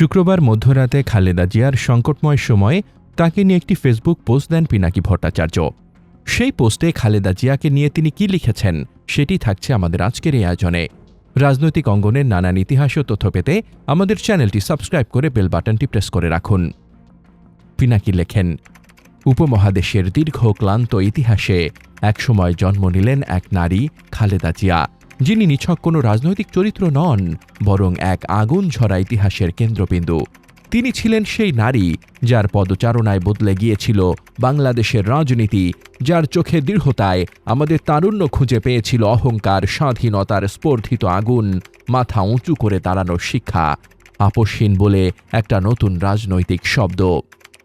শুক্রবার মধ্যরাতে খালেদা জিয়ার সংকটময় সময়ে তাকে নিয়ে একটি ফেসবুক পোস্ট দেন পিনাকি ভট্টাচার্য। সেই পোস্টে খালেদা জিয়াকে নিয়ে তিনি কি লিখেছেন সেটি থাকছে আমাদের আজকের এই আয়োজনে। রাজনৈতিক অঙ্গনের নানান ইতিহাস ও তথ্য পেতে আমাদের চ্যানেলটি সাবস্ক্রাইব করে বেল বাটনটি প্রেস করে রাখুন। পিনাকি লেখেন, উপমহাদেশের দীর্ঘ ক্লান্ত ইতিহাসে একসময় জন্ম নিলেন এক নারী খালেদা জিয়া। যিনি নিছক কোনো রাজনৈতিক চরিত্র নন, বরং এক আগুন ঝরা ইতিহাসের কেন্দ্রবিন্দু। তিনি ছিলেন সেই নারী যার পদচারণায় বদলে গিয়েছিল বাংলাদেশের রাজনীতি, যার চোখে দৃঢ়তায় আমাদের তারুণ্য খুঁজে পেয়েছিল অহংকার, স্বাধীনতার স্পর্ধিত আগুন, মাথা উঁচু করে দাঁড়ানোর শিক্ষা, আপসহীন বলে একটা নতুন রাজনৈতিক শব্দ।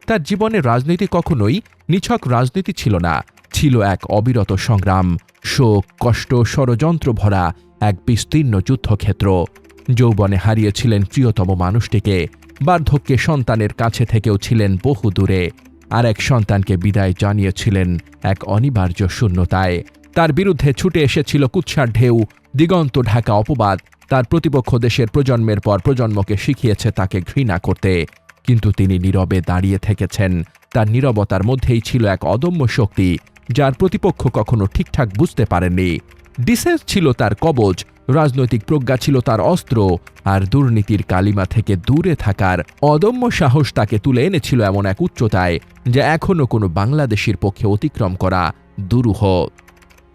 তার জীবনে রাজনীতি কখনোই নিছক রাজনীতি ছিল না। ছিল এক অবিরত সংগ্রাম, শোক, কষ্ট, ষড়যন্ত্র ভরা এক বিস্তীর্ণ যুদ্ধক্ষেত্র। যৌবনে হারিয়েছিলেন প্রিয়তম মানুষটিকে, বার্ধক্যে সন্তানের কাছে থেকেও ছিলেন বহু দূরে, আর এক সন্তানকে বিদায় জানিয়েছিলেন এক অনিবার্য শূন্যতায়। তার বিরুদ্ধে ছুটে এসেছিল কুৎসার ঢেউ, দিগন্ত ঢাকা অপবাদ, তার প্রতিপক্ষ দেশের প্রজন্মের পর প্রজন্মকে শিখিয়েছে তাকে ঘৃণা করতে। কিন্তু তিনি নীরবে দাঁড়িয়ে থেকেছেন। তার নীরবতার মধ্যেই ছিল এক অদম্য শক্তি যার প্রতিপক্ষ কখনো ঠিকঠাক বুঝতে পারেননি। ডিসেন্স ছিল তার কবচ, রাজনৈতিক প্রজ্ঞা ছিল তার অস্ত্র, আর দুর্নীতির কালিমা থেকে দূরে থাকার অদম্য সাহস তাকে তুলে এনেছিল এমন এক উচ্চতায়, যা এখনও কোনো বাংলাদেশির পক্ষে অতিক্রম করা দুরূহ।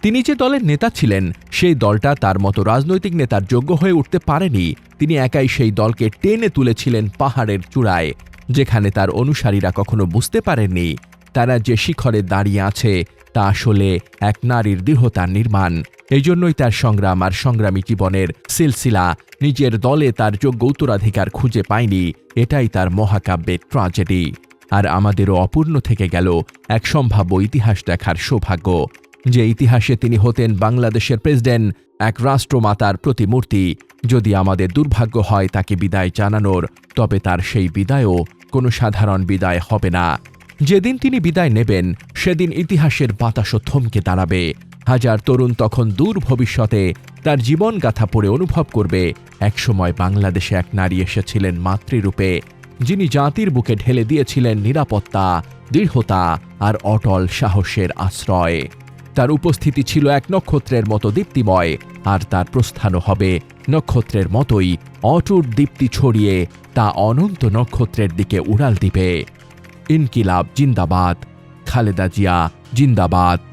তিনি যে দলের নেতা ছিলেন, সেই দলটা তার মতো রাজনৈতিক নেতার যোগ্য হয়ে উঠতে পারেনি। তিনি একাই সেই দলকে টেনে তুলেছিলেন পাহাড়ের চূড়ায়, যেখানে তার অনুসারীরা কখনো বুঝতে পারেননি। তারা যে শিখরে দাঁড়িয়ে আছে, তা আসলে এক নারীর দৃঢ়তার নির্মাণ। এই জন্যই তার সংগ্রাম আর সংগ্রামী জীবনের সিলসিলা নিজের দলে তার যোগ্য উত্তরাধিকার খুঁজে পায়নি, এটাই তার মহাকাব্যের ট্রাজেডি আর আমাদেরও অপূর্ণ থেকে গেল এক সম্ভাব্য ইতিহাস দেখার সৌভাগ্য, যে ইতিহাসে তিনি হতেন বাংলাদেশের প্রেসিডেন্ট, এক রাষ্ট্রমাতার প্রতিমূর্তি। যদি আমাদের দুর্ভাগ্য হয় তাকে বিদায় জানানোর, তবে তার সেই বিদায়ও কোনো সাধারণ বিদায় হবে না। যেদিন তিনি বিদায় নেবেন, সেদিন ইতিহাসের বাতাসও থমকে দাঁড়াবে। হাজার তরুণ তখন দূর ভবিষ্যতে তার জীবনগাথা পড়ে অনুভব করবে। একসময় বাংলাদেশে এক নারী এসেছিলেন মাতৃরূপে, যিনি জাতির বুকে ঢেলে দিয়েছিলেন নিরাপত্তা, দৃঢ়তা আর অটল সাহসের আশ্রয়। তার উপস্থিতি ছিল এক নক্ষত্রের মতো দীপ্তিময়, আর তার প্রস্থানও হবে নক্ষত্রের মতোই অটুট দীপ্তি ছড়িয়ে তা অনন্ত নক্ষত্রের দিকে উড়াল দিবে। ইনকিলাব জিন্দাবাদ খালেদা জিয়া জিন্দাবাদ।